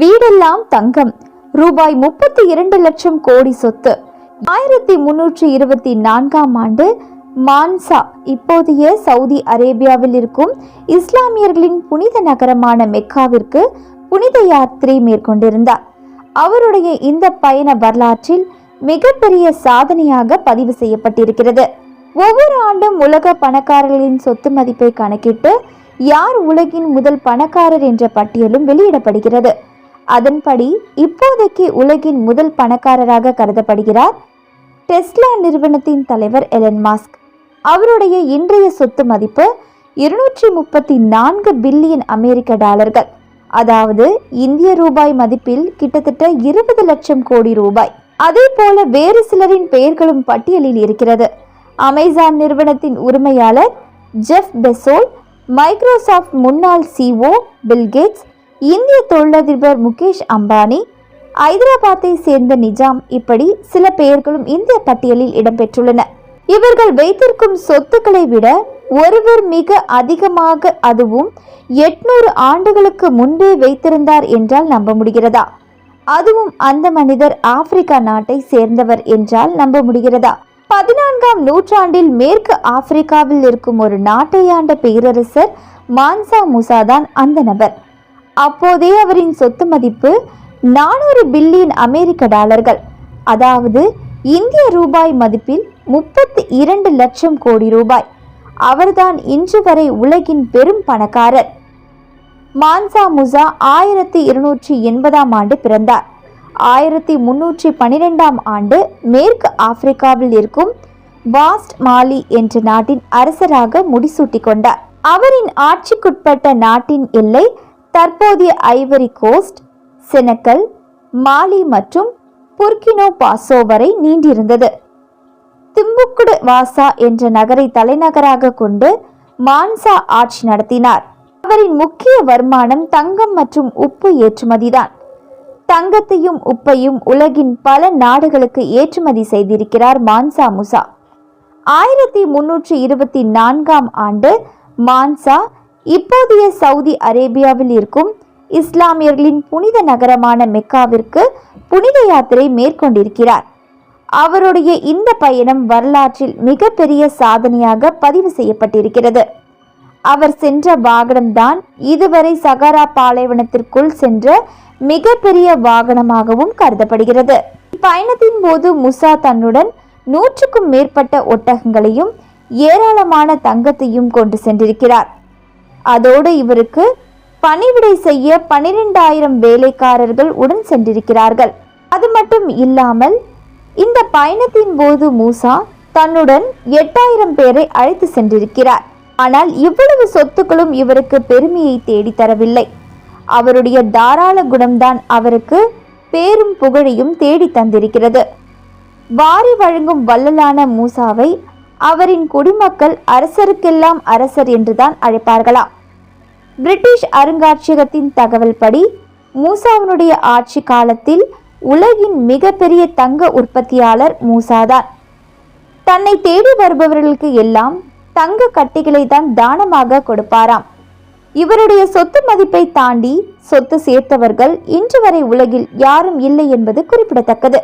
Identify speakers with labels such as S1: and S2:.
S1: வீடெல்லாம் தங்கம். ரூபாய் முப்பத்தி இரண்டு லட்சம் கோடி சொத்து. ஆயிரத்தி முன்னூற்றி இருபத்தி நான்காம் ஆண்டு மான்சா இப்போதைய சவுதி அரேபியாவில் இருக்கும் இஸ்லாமியர்களின் புனித நகரமான மெக்காவிற்கு புனித யாத்திரை மேற்கொண்டிருந்தார். அவருடைய இந்த பயண வரலாற்றில் மிகப்பெரிய சாதனையாக பதிவு செய்யப்பட்டிருக்கிறது. ஒவ்வொரு ஆண்டும் உலக பணக்காரர்களின் சொத்து மதிப்பை கணக்கிட்டு யார் உலகின் முதல் பணக்காரர் என்ற பட்டியலும் வெளியிடப்படுகிறது. அதன்படி இப்போதைக்கு உலகின் முதல் பணக்காரராக கருதப்படுகிறார் டெஸ்லா நிறுவனத்தின் தலைவர் எலன் மாஸ்க். அவருடைய இன்றைய சொத்து மதிப்பு இருநூற்றி முப்பத்தி நான்கு பில்லியன் அமெரிக்க டாலர்கள். அதாவது இந்திய ரூபாய் மதிப்பில் கிட்டத்தட்ட இருபது லட்சம் கோடி ரூபாய். அதே போல வேறு சிலரின் பெயர்களும் பட்டியலில் இருக்கிறது. அமேசான் நிறுவனத்தின் உரிமையாளர் ஜெஃப் பெசோல் மைக்ரோசாஃப்ட் முன்னாள் சிஓ பில்கேட்ஸ் இந்திய தொழிலதிபர் முகேஷ் அம்பானி ஐதராபாத்தை சேர்ந்த நிஜாம் இப்படி சில பெயர்களும் இந்திய பட்டியலில் இடம்பெற்றுள்ளன. இவர்கள் வைத்திருக்கும் சொத்துக்களை விட ஒருவர் மிக அதிகமாக அதுவும் எட்நூறு ஆண்டுகளுக்கு முன்பே வைத்திருந்தார் என்றால் நம்ப முடிகிறதா? அதுவும் அந்த மனிதர் ஆப்பிரிக்கா நாட்டை சேர்ந்தவர் என்றால் நம்ப முடிகிறதா? பதினான்காம் நூற்றாண்டில் மேற்கு ஆப்பிரிக்காவில் இருக்கும் ஒரு நாட்டை ஆண்ட பேரரசர் மான்சா முசா தான் அந்த நபர். அப்போதே அவரின் சொத்து மதிப்பு நானூறு பில்லியன் அமெரிக்க டாலர்கள். அதாவது இந்திய ரூபாய் மதிப்பில் முப்பத்தி இரண்டு லட்சம் கோடி ரூபாய். அவர்தான் இன்று வரை உலகின் பெரும் பணக்காரர். மான்சா முசா ஆயிரத்தி இருநூற்றி எண்பதாம் ஆண்டு பிறந்தார். ஆயிரத்தி முன்னூற்றி பன்னிரெண்டாம் ஆண்டு மேற்கு ஆப்பிரிக்காவில் இருக்கும் வாஸ்ட் மாலி என்ற நாட்டின் அரசராக முடிசூட்டி கொண்டார். அவரின் ஆட்சிக்குட்பட்ட நாட்டின் எல்லை தற்போதைய ஐவரி கோஸ்ட் செனக்கல் மாலி மற்றும் புர்கினோ பாசோ வரை நீண்டிருந்தது. திம்புக்குடு வாசா என்ற நகரை தலைநகராக கொண்டு மான்சா ஆட்சி நடத்தினார். அவரின் முக்கிய வருமானம் தங்கம் மற்றும் உப்பு ஏற்றுமதிதான். தங்கத்தையும் உப்பையும் உலகின் பல நாடுகளுக்கு ஏற்றுமதி செய்திருக்கிறார் மான்சா முசா. ஆயிரத்தி முன்னூற்றி இருபத்தி நான்காம் ஆண்டு மான்சா இப்போதைய சவுதி அரேபியாவில் இருக்கும் இஸ்லாமியர்களின் புனித நகரமான மெக்காவிற்கு புனித யாத்திரை மேற்கொண்டிருக்கிறார். அவருடைய இந்த பயணம் வரலாற்றில் மிகப்பெரிய சாதனையாக பதிவு செய்யப்பட்டிருக்கிறது. அவர் சென்ற வாகனம்தான் இதுவரை சகாரா பாலைவனத்திற்குள் சென்ற மிகப்பெரிய வாகனமாகவும் கருதப்படுகிறது. பயணத்தின் போது முசா தன்னுடன் நூற்றுக்கும் மேற்பட்ட ஒட்டகங்களையும் ஏராளமான தங்கத்தையும் கொண்டு சென்றிருக்கிறார். அதோடு இவருக்கு பணிவிடை செய்ய பனிரெண்டாயிரம் வேலைக்காரர்கள் உடன் சென்றிருக்கிறார்கள். அது மட்டும் இல்லாமல் இந்த பயணத்தின் போது மூசா தன்னுடன் எட்டாயிரம் பேரை அழைத்து சென்றிருக்கிறார். ஆனால் இவ்வளவு சொத்துக்களும் இவருக்கு பெருமையை தேடி தரவில்லை. அவருடைய தாராள குணம்தான் அவருக்கு பேரும் புகழையும் தேடி தந்திருக்கிறது. வாரி வழங்கும் வள்ளலான மூசாவை அவரின் குடிமக்கள் அரசருக்கெல்லாம் அரசர் என்றுதான் அழைப்பார்களாம். பிரிட்டிஷ் அருங்காட்சியகத்தின் தகவல்படி மூசாவினுடைய ஆட்சி காலத்தில் உலகின் மிகப்பெரிய தங்க உற்பத்தியாளர் மூசாதான். தன்னை தேடி வருபவர்களுக்கு எல்லாம் தங்க கட்டிகளை தான் தானமாக கொடுப்பாராம். இவருடைய சொத்து மதிப்பை தாண்டி சொத்து சேர்த்தவர்கள் இன்று வரை உலகில் யாரும் இல்லை என்பது குறிப்பிடத்தக்கது.